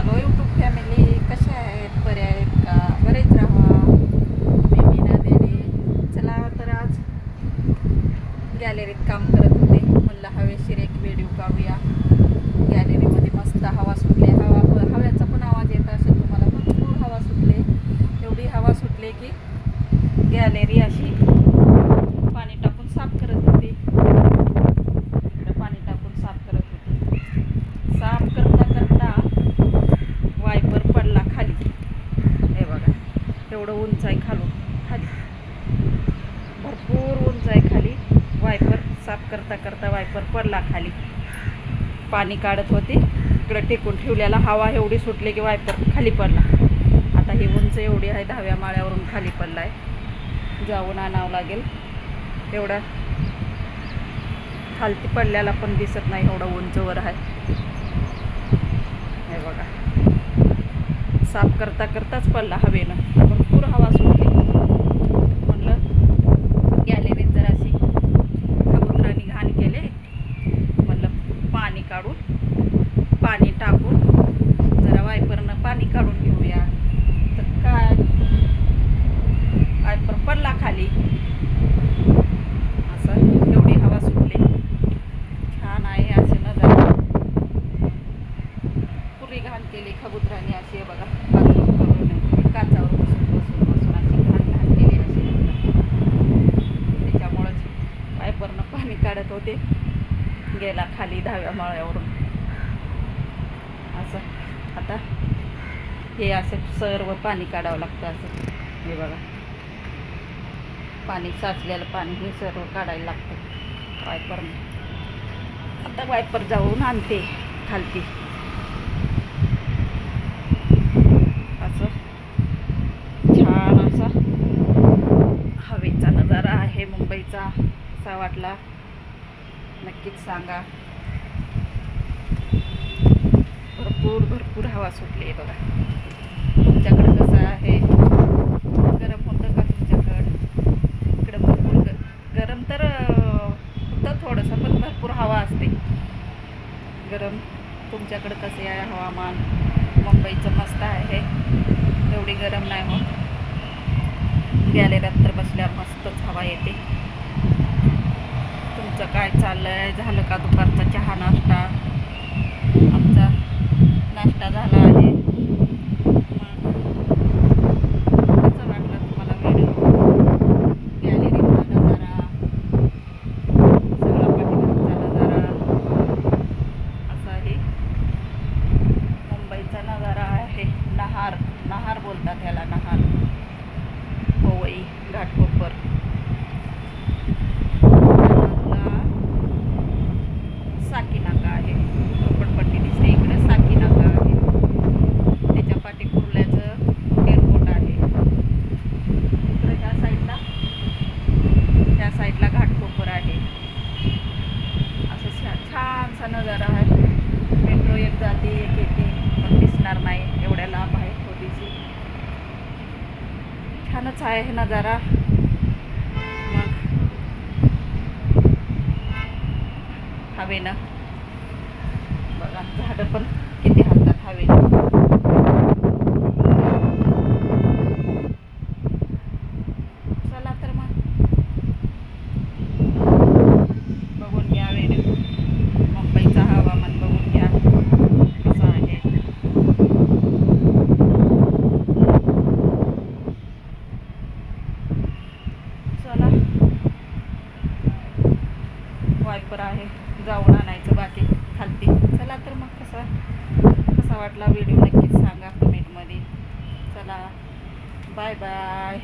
Hello YouTube family कशा आहेत? बरे आहेत का? बरेच राहा. मी मीना देणे चला तर आज गॅलरीत काम करत होते. म्हणलं हवेशीर एक व्हिडिओ काढूया गॅलरीमध्ये मस्त हवा सुटली. हवा हव्याचा पण आवाज येत असेल तुम्हाला. भरपूर हवा सुटले. एवढी हवा सुटली की गॅलरी अशी पाणी टाकून साफ करत होती इकडं पाणी टाकून साफ करत होती साफ करता करता वायपर पडला खाली हे बघा एवढं उंच आहे खालून. खाली. भरपूर उंच आहे खाली. वायपर साफ करता करता वायपर पडला खाली. पाणी काढत होती. इकडं टेकून ठेवलेला हवा एवढी सुटली की वायपर खाली पडला. आता ही उंच एवढी आहे दहाव्या माळ्यावरून खाली पडला आहे जाऊन आणावं लागेल. एवढा खालती पडल्याला पण दिसत नाही एवढं उंचवर आहे. हे बघा. साफ करता करताच पडला हवेनं. भरपूर हवा सुटली म्हणलं गॅलरीत जराशी कबुतरांनी घाण केले म्हणलं पाणी काढून पाणी टाकून जरा वायपरनं पाणी काढून घेऊया तर काय वायपर पडला खाली असं एवढी हवा सुटली छान आहे असे नजर पुरी घाण केली खबुतराने अशी आहे बघा बाथरूम करून काचावर बसून बसून बसून अशी घाण घाण केली अशी त्याच्यामुळंच पायपरनं पाणी होते. गेला खाली दहाव्या माळ्यावरून. असं. आता हे असं सर्व पाणी काढावं लागतं असं. हे बघा. पाणी साचलेलं पाणी हे सर्व काढायला लागतं. वायपरनं आता वायपर जाऊन आणते खालती. असं. छान असा हवेचा नजारा आहे मुंबईचा असा वाटला. नक्कीच सांगा. भरपूर भरपूर हवा सुटली आहे बघा. तुमच्याकडं कसं आहे? गरम होतं का तुमच्याकडं? इकडं भरपूर गरम तर होतं थोडंसं पण भरपूर हवा असते. गरम. तुमच्याकडं कसे आहे हवामान? मुंबईचं मस्त आहे. एवढी गरम नाही होत. गॅलरीत तर बसल्यावर मस्तच हवा येते. तुमचं काय चाललं आहे झालं का दुपारचा चहा नाश्ता? आमचा नाश्ता झाला आहे. मग कसं वाटलं तुम्हाला व्हिडिओ गॅलरीतला नजारा सगळा पाठीमागचा नजारा असा आहे. मुंबईचा नजारा आहे. नहार नहार बोलतात ह्याला नहार. पवई घाटकोपर. जरा मेट्रो एक जाते एक येते. पण दिसणार नाही. एवढ्या लांब आहे थोडीशी छानच आहे नजारा. मग हवेनं. बघा झाडं पण किती हालतात हवेनं चला तर मग बघून घ्या व्हिडिओ मुंबईचा हवामान बघून घ्या कसं आहे चला वायपर आहे जाऊन आणायचं बाकी खालती. चला तर मग कसा कसा वाटला व्हिडिओ नक्कीच सांगा कमेंटमध्ये चला बाय बाय